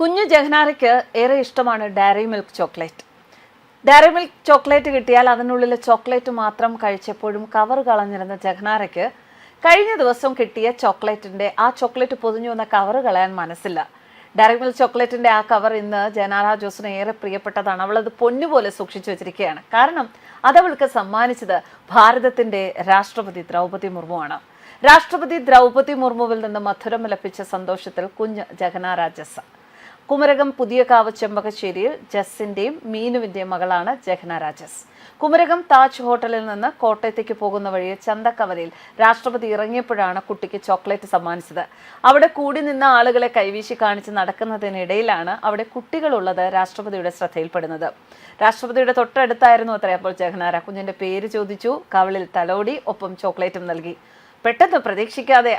കുഞ്ഞു ജഹ്നാരയ്ക്ക് ഏറെ ഇഷ്ടമാണ് Dairy Milk chocolate. Dairy Milk chocolate കിട്ടിയാൽ അതിനുള്ളിലെ ചോക്ലേറ്റ് മാത്രം കഴിച്ചപ്പോഴും കവർ കളഞ്ഞിരുന്ന ജഹ്നാരയ്ക്ക് കഴിഞ്ഞ ദിവസം കിട്ടിയ ചോക്ലേറ്റിന്റെ ആ ചോക്ലേറ്റ് പൊതിഞ്ഞു വന്ന കവർ കളയാൻ മനസ്സില്ല. ഡയറി മിൽക്ക് ചോക്ലേറ്റിന്റെ ആ കവർ ഇന്ന് ജനാര ജോസിന് ഏറെ പ്രിയപ്പെട്ടതാണ്. അവളത് പൊന്നുപോലെ സൂക്ഷിച്ചു വെച്ചിരിക്കുകയാണ്. കാരണം അതവൾക്ക് സമ്മാനിച്ചത് ഭാരതത്തിന്റെ രാഷ്ട്രപതി ദ്രൗപതി മുർമുവാണ്. രാഷ്ട്രപതി ദ്രൗപതി മുർമുവിൽ നിന്ന് മധുരം ലഭിച്ച സന്തോഷത്തിൽ കുഞ്ഞ് ജഗനാര ജസ്. കുമരകം പുതിയ കാവ് ചെമ്പകശ്ശേരിയിൽ ജസ്സിന്റെയും മീനുവിന്റെയും മകളാണ് ജഹ്ന രാജസ്. കുമരകം താജ് ഹോട്ടലിൽ നിന്ന് കോട്ടയത്തേക്ക് പോകുന്ന വഴിയെ ചന്തക്കവലയിൽ രാഷ്ട്രപതി ഇറങ്ങിയപ്പോഴാണ് കുട്ടിക്ക് ചോക്ലേറ്റ് സമ്മാനിച്ചത്. അവിടെ കൂടി നിന്ന ആളുകളെ കൈവീശി കാണിച്ച് നടക്കുന്നതിനിടയിലാണ് അവിടെ കുട്ടികളുള്ളത് രാഷ്ട്രപതിയുടെ ശ്രദ്ധയിൽപ്പെടുന്നത്. രാഷ്ട്രപതിയുടെ തൊട്ടടുത്തായിരുന്നു അത്രേ. അപ്പോൾ ജഹ്നാര കുഞ്ഞിന്റെ പേര് ചോദിച്ചു കവളിൽ തലോടി ഒപ്പം ചോക്ലേറ്റും നൽകി. പെട്ടെന്ന് പ്രതീക്ഷിക്കാതെ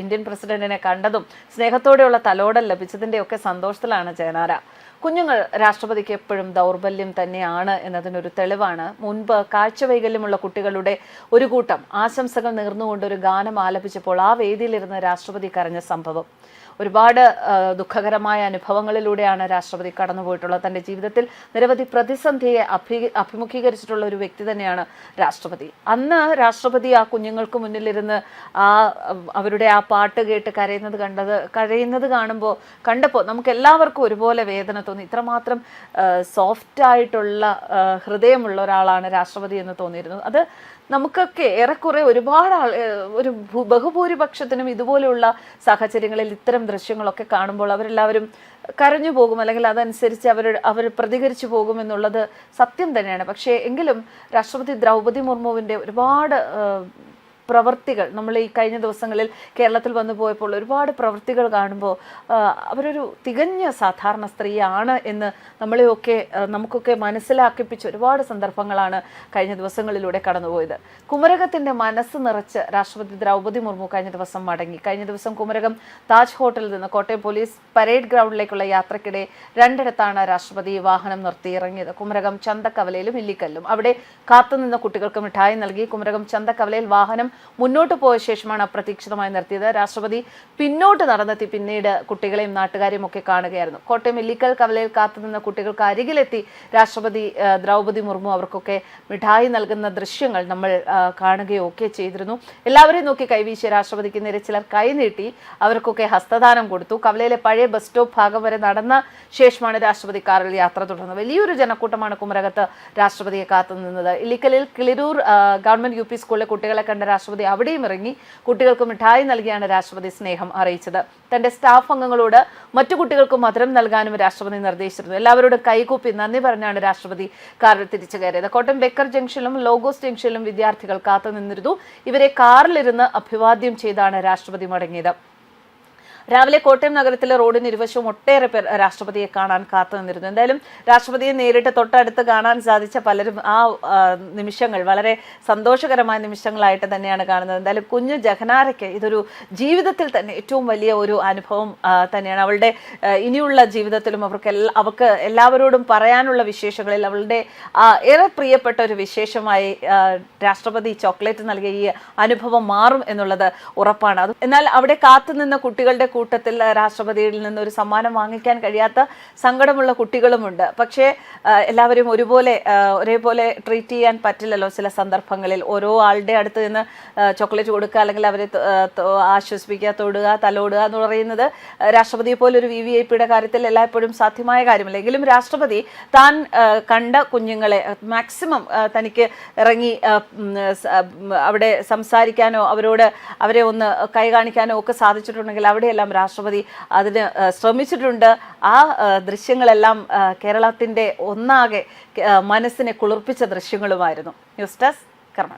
ഇന്ത്യൻ പ്രസിഡന്റിനെ കണ്ടതും സ്നേഹത്തോടെയുള്ള തലോടൽ ലഭിച്ചതിന്റെ ഒക്കെ സന്തോഷത്തിലാണ് ജയനാര. കുഞ്ഞുങ്ങൾ രാഷ്ട്രപതിക്ക് എപ്പോഴും ദൗർബല്യം തന്നെയാണ് എന്നതിനൊരു തെളിവാണ്. മുൻപ് കാഴ്ചവൈകല്യമുള്ള കുട്ടികളുടെ ഒരു കൂട്ടം ആശംസകൾ നേർന്നുകൊണ്ട് ഒരു ഗാനം ആലപിച്ചപ്പോൾ ആ വേദിയിലിരുന്ന് രാഷ്ട്രപതി കരഞ്ഞ സംഭവം. ഒരുപാട് ദുഃഖകരമായ അനുഭവങ്ങളിലൂടെയാണ് രാഷ്ട്രപതി കടന്നുപോയിട്ടുള്ളത്. തന്റെ ജീവിതത്തിൽ നിരവധി പ്രതിസന്ധിയെ അഭി അഭിമുഖീകരിച്ചിട്ടുള്ള ഒരു വ്യക്തി തന്നെയാണ് രാഷ്ട്രപതി. അന്ന് രാഷ്ട്രപതി ആ കുഞ്ഞുങ്ങൾക്ക് മുന്നിലിരുന്ന് ആ അവരുടെ ആ പാട്ട് കേട്ട് കരയുന്നത് കണ്ടത് കരയുന്നത് കാണുമ്പോൾ കണ്ടപ്പോൾ നമുക്ക് എല്ലാവർക്കും ഒരുപോലെ വേദന തോന്നി. ഇത്രമാത്രം സോഫ്റ്റ് ആയിട്ടുള്ള ഹൃദയമുള്ള ഒരാളാണ് രാഷ്ട്രപതി എന്ന് തോന്നിയിരുന്നു. അത് നമുക്കൊക്കെ ഏറെക്കുറെ ഒരുപാട് ആൾ ഒരു ബഹുഭൂരിപക്ഷത്തിനും ഇതുപോലെയുള്ള സാഹചര്യങ്ങളിൽ ഇത്തരം ദൃശ്യങ്ങളൊക്കെ കാണുമ്പോൾ അവരെല്ലാവരും കരഞ്ഞു പോകും അല്ലെങ്കിൽ അതനുസരിച്ച് അവർ അവർ പ്രതികരിച്ചു പോകും എന്നുള്ളത് സത്യം തന്നെയാണ്. പക്ഷേ എങ്കിലും രാഷ്ട്രപതി ദ്രൗപതി മുർമുവിന്റെ ഒരുപാട് പ്രവൃത്തികൾ നമ്മൾ ഈ കഴിഞ്ഞ ദിവസങ്ങളിൽ കേരളത്തിൽ വന്നു പോയപ്പോൾ ഒരുപാട് പ്രവൃത്തികൾ കാണുമ്പോൾ അവരൊരു തികഞ്ഞ സാധാരണ സ്ത്രീയാണ് എന്ന് നമ്മളെയൊക്കെ നമുക്കൊക്കെ മനസ്സിലാക്കിപ്പിച്ച ഒരുപാട് സന്ദർഭങ്ങളാണ് കഴിഞ്ഞ ദിവസങ്ങളിലൂടെ കടന്നുപോയത്. കുമരകത്തിന്റെ മനസ്സ് നിറച്ച് രാഷ്ട്രപതി ദ്രൗപദി മുർമു കഴിഞ്ഞ ദിവസം മടങ്ങി. കഴിഞ്ഞ ദിവസം കുമരകം താജ് ഹോട്ടലിൽ നിന്ന് കോട്ടയം പോലീസ് പരേഡ് ഗ്രൗണ്ടിലേക്കുള്ള യാത്രക്കിടെ രണ്ടിടത്താണ് രാഷ്ട്രപതി വാഹനം നിർത്തിയിറങ്ങിയത്. കുമരകം ചന്തക്കവലയിലും ഇല്ലിക്കല്ലും. അവിടെ കാത്തുനിന്ന കുട്ടികൾക്ക് മിഠായി നൽകി. കുമരകം ചന്തക്കവലയിൽ വാഹനം മുന്നോട്ട് പോയ ശേഷമാണ് അപ്രതീക്ഷിതമായി നിർത്തിയത്. രാഷ്ട്രപതി പിന്നോട്ട് നടന്നെത്തി പിന്നീട് കുട്ടികളെയും നാട്ടുകാരെയും ഒക്കെ കാണുകയായിരുന്നു. കോട്ടയം ഇല്ലിക്കൽ കവലയിൽ കാത്തുനിന്ന കുട്ടികൾക്ക് അരികിലെത്തി രാഷ്ട്രപതി ദ്രൗപദി മുർമു അവർക്കൊക്കെ മിഠായി നൽകുന്ന ദൃശ്യങ്ങൾ നമ്മൾ കാണുകയോ ഒക്കെ ചെയ്തിരുന്നു. എല്ലാവരെയും നോക്കി കൈവീശിയ രാഷ്ട്രപതിക്ക് നേരെ ചിലർ കൈനീട്ടി അവർക്കൊക്കെ ഹസ്തദാനം കൊടുത്തു. കവലയിലെ പഴയ ബസ് സ്റ്റോപ്പ് ഭാഗം വരെ നടന്ന ശേഷമാണ് രാഷ്ട്രപതി കാറിൽ യാത്ര തുടർന്നത്. വലിയൊരു ജനക്കൂട്ടമാണ് കുമരകത്ത് രാഷ്ട്രപതിയെ കാത്തുനിന്നത്. ഇല്ലിക്കലിൽ കിളിരൂർ ഗവൺമെന്റ് യു സ്കൂളിലെ കുട്ടികളെ കണ്ട രാഷ്ട്രപതി അവിടെയും ഇറങ്ങി കുട്ടികൾക്ക് മിഠായി നൽകിയാണ് രാഷ്ട്രപതി സ്നേഹം അറിയിച്ചത്. തന്റെ സ്റ്റാഫ് അംഗങ്ങളോട് മറ്റു കുട്ടികൾക്കും മധുരം നൽകാനും രാഷ്ട്രപതി നിർദ്ദേശിച്ചിരുന്നു. എല്ലാവരോടും കൈകൂപ്പി നന്ദി പറഞ്ഞാണ് രാഷ്ട്രപതി കാറിൽ തിരിച്ചു കയറിയത്. കോട്ടയം ബെക്കർ ജംഗ്ഷനിലും ലോഗോസ് ജംഗ്ഷനിലും വിദ്യാർത്ഥികൾ കാത്തുനിന്നിരുന്നു. ഇവരെ കാറിലിരുന്ന് അഭിവാദ്യം ചെയ്താണ് രാഷ്ട്രപതി മടങ്ങിയത്. രാവിലെ കോട്ടയം നഗരത്തിലെ റോഡിന് ഇരുവശവും ഒട്ടേറെ പേർ രാഷ്ട്രപതിയെ കാണാൻ കാത്തു നിന്നിരുന്നു. എന്തായാലും രാഷ്ട്രപതിയെ നേരിട്ട് തൊട്ടടുത്ത് കാണാൻ സാധിച്ച പലരും ആ നിമിഷങ്ങൾ വളരെ സന്തോഷകരമായ നിമിഷങ്ങളായിട്ട് തന്നെയാണ് കാണുന്നത്. എന്തായാലും കുഞ്ഞു ജഹനാരയ്ക്ക് ഇതൊരു ജീവിതത്തിൽ തന്നെ ഏറ്റവും വലിയ ഒരു അനുഭവം തന്നെയാണ്. അവളുടെ ഇനിയുള്ള ജീവിതത്തിലും അവർക്ക് അവർക്ക് എല്ലാവരോടും പറയാനുള്ള വിശേഷങ്ങളിൽ അവളുടെ ഏറെ പ്രിയപ്പെട്ട ഒരു വിശേഷമായി രാഷ്ട്രപതി ചോക്ലേറ്റ് നൽകിയ ഈ അനുഭവം മാറും എന്നുള്ളത് ഉറപ്പാണ്. എന്നാൽ അവിടെ കാത്തുനിന്ന കുട്ടികളുടെ കൂട്ടത്തിൽ രാഷ്ട്രപതിയിൽ നിന്ന് ഒരു സമ്മാനം വാങ്ങിക്കാൻ കഴിയാത്ത സങ്കടമുള്ള കുട്ടികളുമുണ്ട്. പക്ഷേ എല്ലാവരും ഒരുപോലെ ഒരേപോലെ ട്രീറ്റ് ചെയ്യാൻ പറ്റില്ലല്ലോ ചില സന്ദർഭങ്ങളിൽ. ഓരോ ആളുടെ അടുത്ത് നിന്ന് ചോക്ലേറ്റ് കൊടുക്കുക അല്ലെങ്കിൽ അവരെ ആശ്വസിപ്പിക്കുക തൊടുക തലോടുക എന്ന് പറയുന്നത് രാഷ്ട്രപതി രാഷ്ട്രപതിയെ പോലെ ഒരു വി വി ഐ പിയുടെ കാര്യത്തിൽ എല്ലായ്പ്പോഴും സാധ്യമായ കാര്യമല്ല. എങ്കിലും രാഷ്ട്രപതി താൻ കണ്ട കുഞ്ഞുങ്ങളെ മാക്സിമം തനിക്ക് ഇറങ്ങി അവിടെ സംസാരിക്കാനോ അവരോട് അവരെ ഒന്ന് കൈ കാണിക്കാനോ ഒക്കെ സാധിച്ചിട്ടുണ്ടെങ്കിൽ അവിടെയെല്ലാം രാഷ്ട്രപതി അതിന് ശ്രമിച്ചിട്ടുണ്ട്. ആ ദൃശ്യങ്ങളെല്ലാം കേരളത്തിന്റെ ഒന്നാകെ മനസ്സിനെ കുളിർപ്പിച്ച ദൃശ്യങ്ങളുമായിരുന്നു. ന്യൂസ് ഡെസ്ക് കർമ്മ